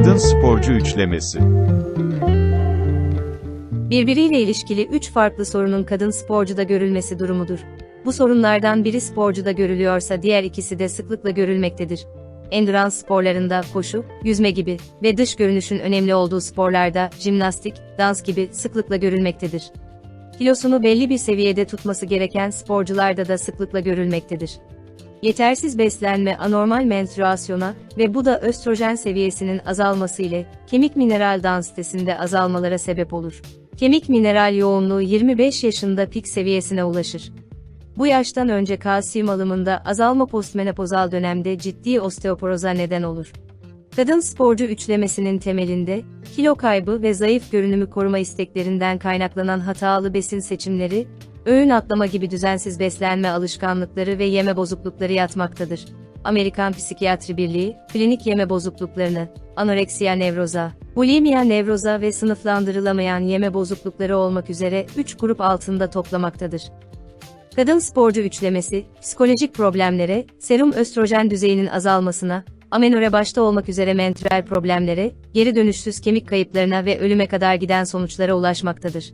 Kadın sporcu üçlemesi. Birbiriyle ilişkili üç farklı sorunun kadın sporcuda görülmesi durumudur. Bu sorunlardan biri sporcuda görülüyorsa diğer ikisi de sıklıkla görülmektedir. Endurans sporlarında koşu, yüzme gibi ve dış görünüşün önemli olduğu sporlarda jimnastik, dans gibi sıklıkla görülmektedir. Kilosunu belli bir seviyede tutması gereken sporcularda da sıklıkla görülmektedir. Yetersiz beslenme anormal menstruasyona ve bu da östrojen seviyesinin azalması ile kemik mineral densitesinde azalmalara sebep olur. Kemik mineral yoğunluğu 25 yaşında pik seviyesine ulaşır. Bu yaştan önce kalsiyum alımında azalma postmenopozal dönemde ciddi osteoporoza neden olur. Kadın sporcu üçlemesinin temelinde, kilo kaybı ve zayıf görünümü koruma isteklerinden kaynaklanan hatalı besin seçimleri, öğün atlama gibi düzensiz beslenme alışkanlıkları ve yeme bozuklukları yatmaktadır. Amerikan Psikiyatri Birliği, klinik yeme bozukluklarını, anoreksiya nevroza, bulimia nevroza ve sınıflandırılamayan yeme bozuklukları olmak üzere 3 grup altında toplamaktadır. Kadın sporcu üçlemesi, psikolojik problemlere, serum östrojen düzeyinin azalmasına, amenore başta olmak üzere menstrual problemlere, geri dönüşsüz kemik kayıplarına ve ölüme kadar giden sonuçlara ulaşmaktadır.